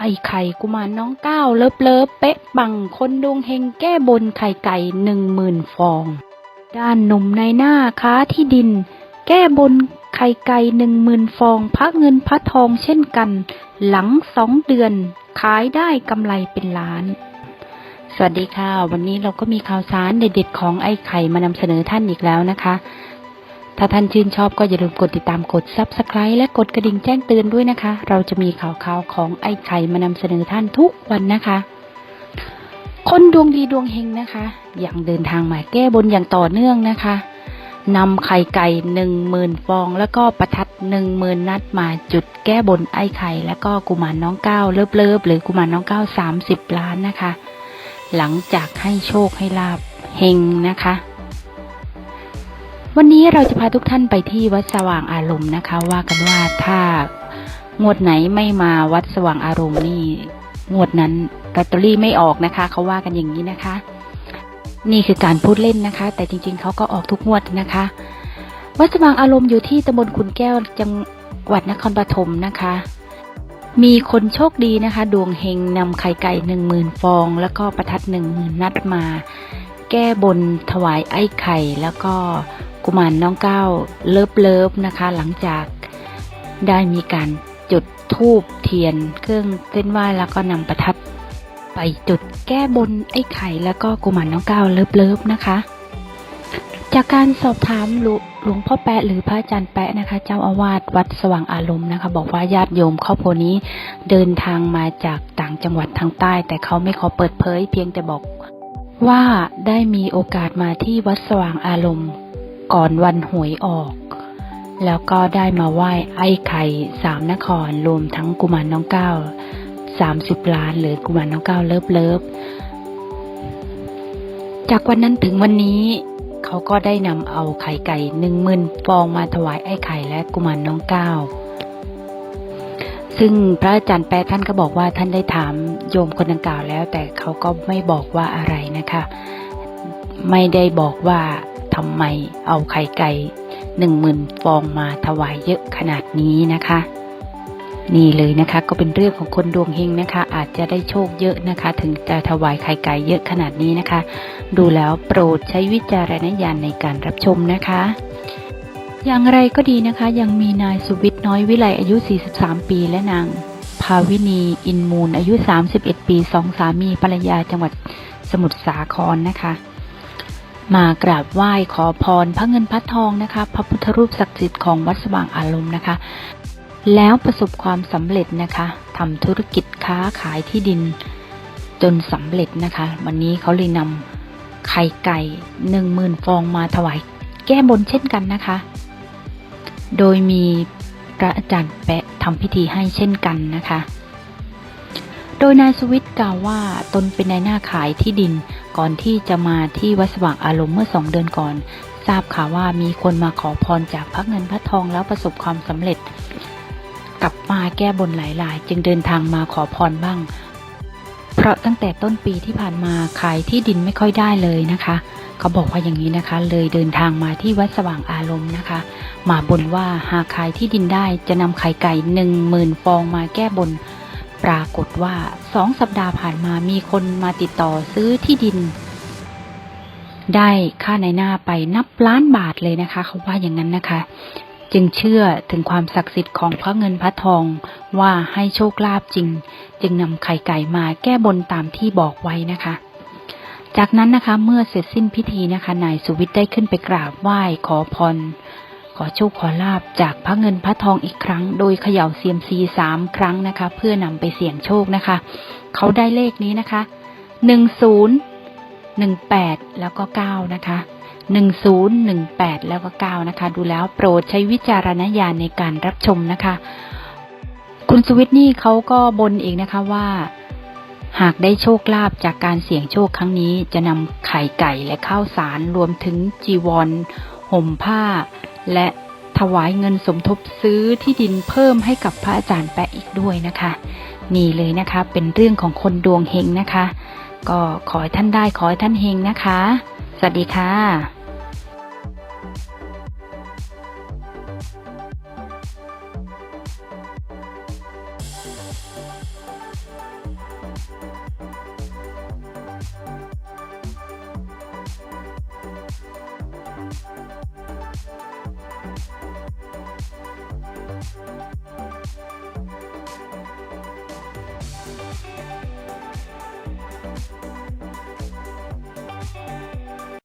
ไอ้ไข่กุมารน้องก้าวเลิฟเลิฟเป๊ะปังคนดวงเฮงแก้บนไข่ไก่หนึ่งหมื่นฟอง ด้านหนุ่มในหน้าค้าที่ดิน แก้บนไข่ไก่หนึ่งหมื่นฟองพระเงินพระทองเช่นกัน หลังสองเดือน ขายได้กำไรเป็นล้าน สวัสดีค่ะ วันนี้เราก็มีข่าวสารเด็ดๆของไอ้ไข่มานำเสนอท่านอีกแล้วนะคะ ถ้าท่านชื่นชอบก็อย่าลืมกดติดตามกด Subscribe และกดกระดิ่งแจ้งเตือนด้วยนะคะ เราจะมีข่าวข่าวของไอ้ไข่มานำเสนอท่านทุกวันนะคะ คนดวงดีดวงเฮงนะคะอย่างเดินทางมาแก้บนอย่างต่อเนื่องนะคะนำไข่ไก่หนึ่งหมื่นฟอง แล้วก็ประทัดหนึ่งหมื่นนัดมาจุดแก้บนไอ้ไข่ แล้วก็กุมารน้องก้าวเลิฟเลิฟๆหรือกุมารน้องก้าวสามสิบล้านนะคะ หลังจากให้โชคให้ลาบเฮงนะคะ วันนี้เราจะพาทุกท่านไปที่วัดสว่างอารมณ์นะคะ ว่ากันว่าถ้างวดไหนไม่มาวัดสว่างอารมณ์นี่งวดนั้นลอตเตอรี่ไม่ออกนะคะเขาว่ากันอย่างนี้นะคะ นี่คือการพูดเล่นนะคะ แต่จริง ๆเขาก็ออกทุกงวดนะคะ วัดสว่างอารมณ์อยู่ที่ตำบลขุนแก้วจังหวัดนครปฐมนะคะ มีคนโชคดีนะคะ ดวงเฮงนำไข่ไก่หนึ่งหมื่นฟอง แล้วก็ประทัดหนึ่งหมื่นนัดมา แก้บนถวายไอ้ไข่แล้วก็ กุมารน้องก้าวเลิฟเลิฟนะคะ หลังจากได้มีการจุดธูปเทียน เครื่องเส้นไหว้แล้วก็นำประทัดไปจุดแก้บนไอ้ไข่แล้วก็กุมารน้องก้าวเลิฟเลิฟนะคะ จากการสอบถามหลวหลวงพ่อแปะหรือพระอาจารย์แปะนะคะ เจ้าอาวาสวัดสว่างอารมณ์นะคะ บอกว่าญาติโยมครอบครัวนี้เดินทางมาจากต่างจังหวัดทางใต้ แต่เขาไม่ขอเปิดเผย เพียงแต่บอกว่าได้มีโอกาสมาที่วัดสว่างอารมณ์ ก่อนวันหวยออก แล้วก็ได้มาไหว้ไอ้ไข่สามนครรวมทั้งกุมารน้องเก้าสามสิบล้านหรือกุมารน้องเก้าเลิฟเลิฟจากวันนั้นถึงวันนี้เขาก็ได้นำเอาไข่ไก่หนึ่งหมื่นฟองมาถวายไอ้ไข่และกุมารน้องเก้าซึ่งพระอาจารย์แปะท่านก็บอกว่าท่านได้ถามโยมคนดังกล่าวแล้ว แต่เขาก็ไม่บอกว่าอะไรนะคะ ไม่ได้บอกว่า ทำไมเอาไข่ไก่หนึ่งหมื่นฟองมาถวายเยอะขนาดนี้นะคะ นี่เลยนะคะ ก็เป็นเรื่องของคนดวงเฮงนะคะ อาจจะได้โชคเยอะนะคะ ถึงจะถวายไข่ไก่เยอะขนาดนี้นะคะ ดูแล้วโปรดใช้วิจารณญาณในการรับชมนะคะอย่างไรก็ดีนะคะ ยังมีนายสุวิทย์น้อยวิไลอายุ 43 ปีและนาง ภาวินีอินมูลอายุ 31 ปีสองสามีภรรยาจังหวัดสมุทรสาครนะคะ มากราบไหว้ขอพรพระเงินพระทองนะคะ พระพุทธรูปศักดิ์สิทธิ์ของวัดสว่างอารมณ์นะคะ แล้วประสบความสำเร็จนะคะทำธุรกิจค้าขายที่ดิน จนสำเร็จนะคะ วันนี้เขาเลยนำไข่ไก่หนึ่งหมื่นฟองมาถวายแก้บนเช่นกันนะคะ โดยมีพระอาจารย์แปะทำพิธีให้เช่นกันนะคะ โดยนายสวิทย์กล่าวว่าตนเป็นนายหน้าขายที่ดิน ก่อนที่จะมาที่วัดสว่างอารมณ์เมื่อสองเดือนก่อน ทราบข่าวว่ามีคนมาขอพรจากพระเงินพระทองแล้วประสบความสำเร็จ กลับมาแก้บนหลายราย จึงเดินทางมาขอพรบ้าง เพราะตั้งแต่ต้นปีที่ผ่านมาขายที่ดินไม่ค่อยได้เลยนะคะเขาบอกว่าอย่างนี้นะคะ เลยเดินทางมาที่วัดสว่างอารมณ์นะคะ มาบนว่าหากขายที่ดินได้จะนำไข่ไก่หนึ่งหมื่นฟองมาแก้บน ปรากฏว่าสองสัปดาห์ผ่านมามีคนมาติดต่อซื้อที่ดิน ได้ค่าในหน้าไปนับล้านบาทเลยนะคะเขาว่าอย่างนั้นนะคะ จึงเชื่อถึงความศักดิ์สิทธิ์ของพระเงินพระทองว่าให้โชคลาภจริง จึงนำไข่ไก่มาแก้บนตามที่บอกไว้นะคะ จากนั้นนะคะเมื่อเสร็จสิ้นพิธีนะคะนายสุวิทย์ได้ขึ้นไปกราบไหว้ขอพร อโชคขอลาบจากพระเงินพระทองอีกครั้ง โดยเขย่าเซียมซีสามครั้งนะคะ เพื่อนำไปเสี่ยงโชคนะคะ เขาได้เลขนี้นะคะหนึ่งศูนย์หนึ่งแปดแล้วก็เก้านะคะหนึ่งศูนย์หนึ่งแปดแล้วก็เก้านะคะ ดูแล้วโปรดใช้วิจารณญาณในการรับชมนะคะ คุณสวิทย์นี่เขาก็บนเองนะคะว่าหากได้โชคลาภจากการเสี่ยงโชคครั้งนี้จะนำไข่ไก่และข้าวสารรวมถึงจีวร ห่มผ้า และถวายเงินสมทบซื้อที่ดินเพิ่มให้กับพระอาจารย์แปะอีกด้วยนะคะ นี่เลยนะคะเป็นเรื่องของคนดวงเฮงนะคะ ก็ขอให้ท่านได้ขอให้ท่านเฮงนะคะ สวัสดีค่ะ